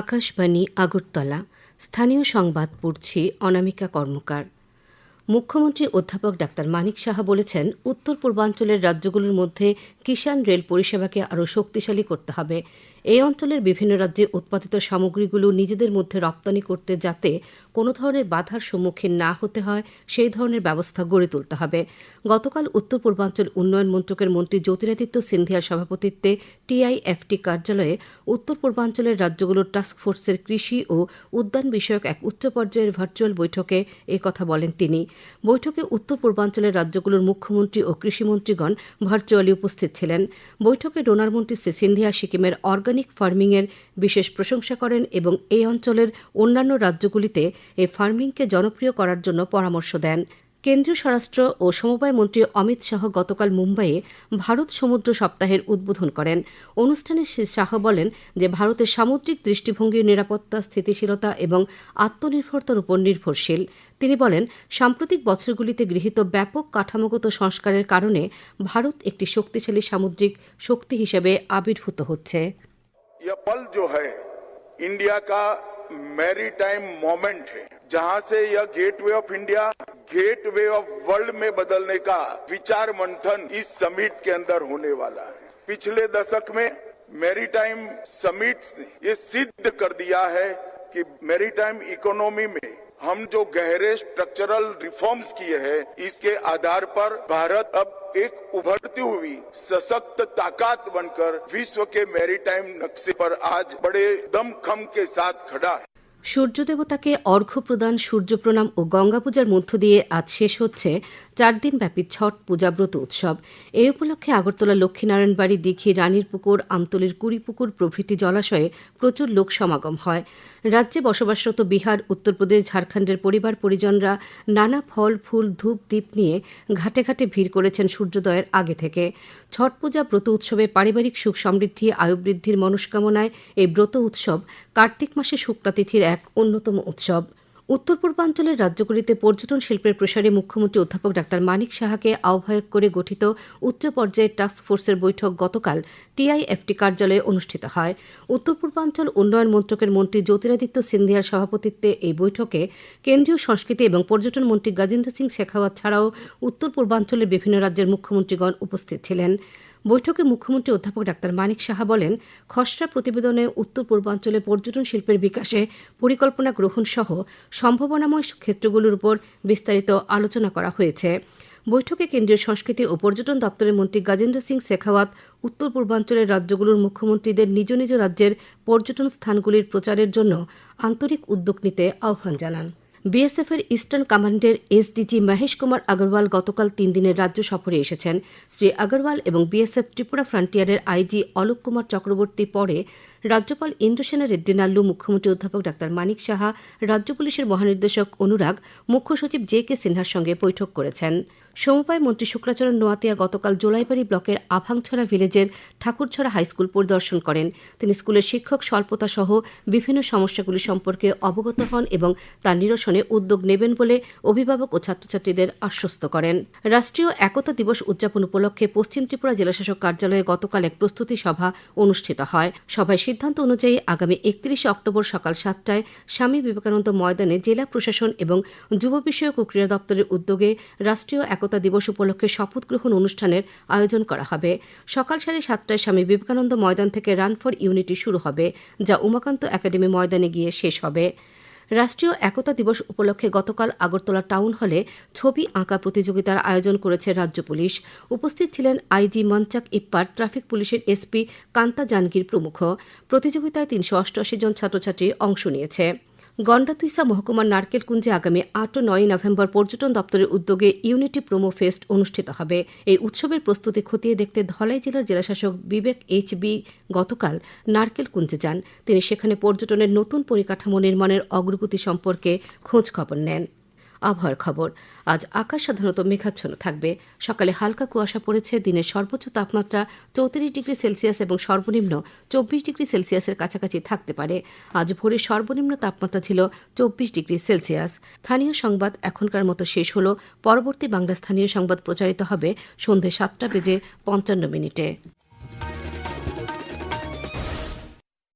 আকাশবাণী, আগরতলা। স্থানীয় সংবাদ পড়ছি অনামিকা কর্মকার। মুখ্যমন্ত্রী অধ্যাপক ডাক্তার মানিক সাহা বলেছেন উত্তর পূর্বাঞ্চলের রাজ্যগুলোর মধ্যে কিষাণ রেল পরিষেবাকে আরও শক্তিশালী করতে হবে। এই অঞ্চলের বিভিন্ন রাজ্যে উৎপাদিত সামগ্রীগুলো নিজেদের মধ্যে রপ্তানি করতে যাতে কোনো ধরনের বাধার সম্মুখীন না হতে হয়, সেই ধরনের ব্যবস্থা গড়ে তুলতে হবে। গতকাল উত্তর পূর্বাঞ্চল উন্নয়ন মন্ত্রকের মন্ত্রী জ্যোতিরাদিত্য সিন্ধিয়ার সভাপতিত্বে টিআইএফটি কার্যালয়ে উত্তর পূর্বাঞ্চলের রাজ্যগুলোর টাস্ক ফোর্সের কৃষি ও উদ্যান বিষয়ক এক উচ্চ পর্যায়ের ভার্চুয়াল বৈঠকে কথা বলেন তিনি। বৈঠকে উত্তর পূর্বাঞ্চলের রাজ্যগুলোর মুখ্যমন্ত্রী ও কৃষিমন্ত্রীগণ ভার্চুয়ালি উপস্থিত ছিলেন। বৈঠকে ডোনার মন্ত্রী শ্রী সিন্ধিয়া সিকিমের অর্গানিক ফার্মিংয়ের বিশেষ প্রশংসা করেন এবং এই অঞ্চলের অন্যান্য রাজ্যগুলিতে এই ফার্মিংকে জনপ্রিয় করার জন্য পরামর্শ দেন। কেন্দ্রীয় স্বরাষ্ট্র ও সমবায় মন্ত্রী অমিত শাহ গতকাল মুম্বাইয়ে ভারত সমুদ্র সপ্তাহের উদ্বোধন করেন। অনুষ্ঠানে শ্রী শাহ বলেন যে, ভারতের সামুদ্রিক দৃষ্টিভঙ্গি নিরাপত্তা, স্থিতিশীলতা এবং আত্মনির্ভরতার উপর নির্ভরশীল। তিনি বলেন, সাম্প্রতিক বছরগুলিতে গৃহীত ব্যাপক কাঠামোগত সংস্কারের কারণে ভারত একটি শক্তিশালী সামুদ্রিক শক্তি হিসেবে আবির্ভূত হচ্ছে। यह पल जो है, इंडिया का मैरीटाइम मोमेंट है, जहाँ से यह gateway of India, gateway of world में बदलने का विचार मंथन इस समिट के अंदर होने वाला है। पिछले दशक में मैरीटाइम समिट्स ने ये सिद्ध कर दिया है कि मैरीटाइम इकोनॉमी में हम जो गहरे स्ट्रक्चरल रिफॉर्म्स किए हैं, इसके आधार पर भारत अब एक उभरती हुई सशक्त ताकत बनकर विश्व के मैरीटाइम नक्शे पर आज बड़े दमखम के साथ खड़ा है। সূর্যদেবতাকে অর্ঘ্য প্রদান সূর্য প্রণাম ও গঙ্গা পূজার মধ্য দিয়ে আজ শেষ হচ্ছে চার দিনব্যাপী ছট পূজাব্রত উৎসব। এই উপলক্ষে আগরতলা লক্ষ্মীনারায়ণ বাড়ি দীঘি রানীর পুকুর আমতলির কুড়িপুকুর প্রভৃতি জলাশয়ে প্রচুর লোক সমাগম হয়। রাজ্যে বসবাসরত বিহার, উত্তরপ্রদেশ, ঝাড়খণ্ডের পরিবার পরিজনরা নানা ফল, ফুল, ধূপ দ্বীপ নিয়ে ঘাটে ঘাটে ভিড় করেছেন সূর্যোদয়ের আগে থেকে। ছট পূজা ব্রত উৎসবে পারিবারিক সুখ সমৃদ্ধি আয়ু বৃদ্ধির মনস্কামনায় এই ব্রত উৎসব কার্তিক মাসে শুক্লাতিথির এক অন্যতম উৎসব। উত্তর পূর্বাঞ্চলের রাজ্যগুলিতে পর্যটন শিল্পের প্রসারে মুখ্যমন্ত্রী অধ্যাপক ডাক্তার মানিক সাহাকে আহ্বায়ক করে গঠিত উচ্চ পর্যায়ের টাস্ক ফোর্সের বৈঠক গতকাল টিআইএফটি কার্যালয়ে অনুষ্ঠিত হয়। উত্তর পূর্বাঞ্চল উন্নয়ন মন্ত্রকের মন্ত্রী জ্যোতিরাদিত্য সিন্ধিয়ার সভাপতিত্বে এই বৈঠকে কেন্দ্রীয় সংস্কৃতি এবং পর্যটন মন্ত্রী গজেন্দ্র সিং শেখাওয়াত ছাড়াও উত্তর পূর্বাঞ্চলের বিভিন্ন রাজ্যের মুখ্যমন্ত্রীগণ উপস্থিত ছিলেন। বৈঠকে মুখ্যমন্ত্রী অধ্যাপক ডাক্তার মানিক সাহা বলেন, খসড়া প্রতিবেদনে উত্তর পূর্বাঞ্চলে পর্যটন শিল্পের বিকাশে পরিকল্পনা গ্রহণ সহ সম্ভাবনাময় ক্ষেত্রগুলোর উপর বিস্তারিত আলোচনা করা হয়েছে। বৈঠকে কেন্দ্রীয় সংস্কৃতি ও পর্যটন দপ্তরের মন্ত্রী গাজেন্দ্র সিং শেখাওয়াত উত্তর পূর্বাঞ্চলের রাজ্যগুলোর মুখ্যমন্ত্রীদের নিজ নিজ রাজ্যের পর্যটন স্থানগুলির প্রচারের জন্য আন্তরিক উদ্যোগ নিতে আহ্বান জানান। বিএসএফ এর ইস্টার্ন কমান্ডের এসডিজি মহেশ কুমার আগরওয়াল গতকাল তিন দিনের রাজ্য সফরে এসেছেন। শ্রী আগরওয়াল এবং বিএসএফ ত্রিপুরা ফ্রন্টিয়ারের আইজি অলোক কুমার চক্রবর্তী পরে রাজ্যপাল ইন্দ্রসেনা রেড্ডি নাল্লু মুখ্যমন্ত্রী অধ্যাপক ডাক্তার মানিক সাহা, রাজ্য পুলিশের মহানির্দেশক অনুরাগ, মুখ্য সচিব জে কে সিনহার সঙ্গে বৈঠক করেছেন। সমবায় মন্ত্রী শুক্রাচরণ নোয়াতিয়া গতকাল জোলাইবাড়ি ব্লকের আভাংছড়া ভিলেজের ঠাকুরছড়া হাইস্কুল পরিদর্শন করেন। তিনি স্কুলের শিক্ষক, স্বল্পতা সহ বিভিন্ন সমস্যাগুলি সম্পর্কে অবগত হন এবং তার নিরসনে উদ্যোগ নেবেন বলে অভিভাবক ও ছাত্রছাত্রীদের আশ্বস্ত করেন। রাষ্ট্রীয় একতা দিবস উদযাপন উপলক্ষে পশ্চিম ত্রিপুরা জেলাশাসক কার্যালয়ে গতকাল এক প্রস্তুতি সভা অনুষ্ঠিত হয়। সভায় সিদ্ধান্ত অনুযায়ী আগামী একত্রিশে অক্টোবর সকাল সাতটায় স্বামী বিবেকানন্দ ময়দানে জেলা প্রশাসন এবং যুব বিষয়ক ও ক্রীড়া দপ্তরের উদ্যোগে রাষ্ট্রীয় একতা দিবস উপলক্ষে শপথ গ্রহণ অনুষ্ঠানের আয়োজন করা হবে। সকাল সাড়ে সাতটায় স্বামী বিবেকানন্দ ময়দান থেকে রান ফর ইউনিটি শুরু হবে, যা উমাকান্ত একাডেমি ময়দানে গিয়ে শেষ হবে। রাষ্ট্রীয় একতা দিবস উপলক্ষে গতকাল আগরতলা টাউন হলে ছবি আঁকা প্রতিযোগিতার আয়োজন করেছে রাজ্য পুলিশ। উপস্থিত ছিলেন আইজি মঞ্চাক ইপ্পার ট্রাফিক পুলিশের এসপি কান্তা জানগির প্রমুখ। প্রতিযোগিতায় তিনশো অষ্টআশি জন ছাত্রছাত্রী অংশ নিয়েছে। গন্ডাতুইসা মহকুমার নারকেলকুঞ্জে আগামী আট ও নয় নভেম্বর পর্যটন দপ্তরের উদ্যোগে ইউনিটি প্রোমো ফেস্ট অনুষ্ঠিত হবে। এই উৎসবের প্রস্তুতি খতিয়ে দেখতে ধলাই জেলার জেলাশাসক বিবেক এইচ বি গতকাল নারকেলকুঞ্জে যান। তিনি সেখানে পর্যটনের নতুন পরিকাঠামো নির্মাণের অগ্রগতি সম্পর্কে খোঁজ খবর নেন। আবহাওয়ার খবর। আজ আকাশ সাধারণত মেঘাচ্ছন্ন থাকবে। সকালে হালকা কুয়াশা পড়েছে। দিনের সর্বোচ্চ তাপমাত্রা চৌত্রিশ ডিগ্রি সেলসিয়াস এবং সর্বনিম্ন চব্বিশ ডিগ্রি সেলসিয়াসের কাছাকাছি থাকতে পারে। আজ ভোরে সর্বনিম্ন তাপমাত্রা ছিল চব্বিশ ডিগ্রি সেলসিয়াস। স্থানীয় সংবাদ এখনকার মতো শেষ হল। পরবর্তী বাংলা স্থানীয় সংবাদ প্রচারিত হবে সন্ধে সাতটা বেজে পঞ্চান্ন মিনিটে।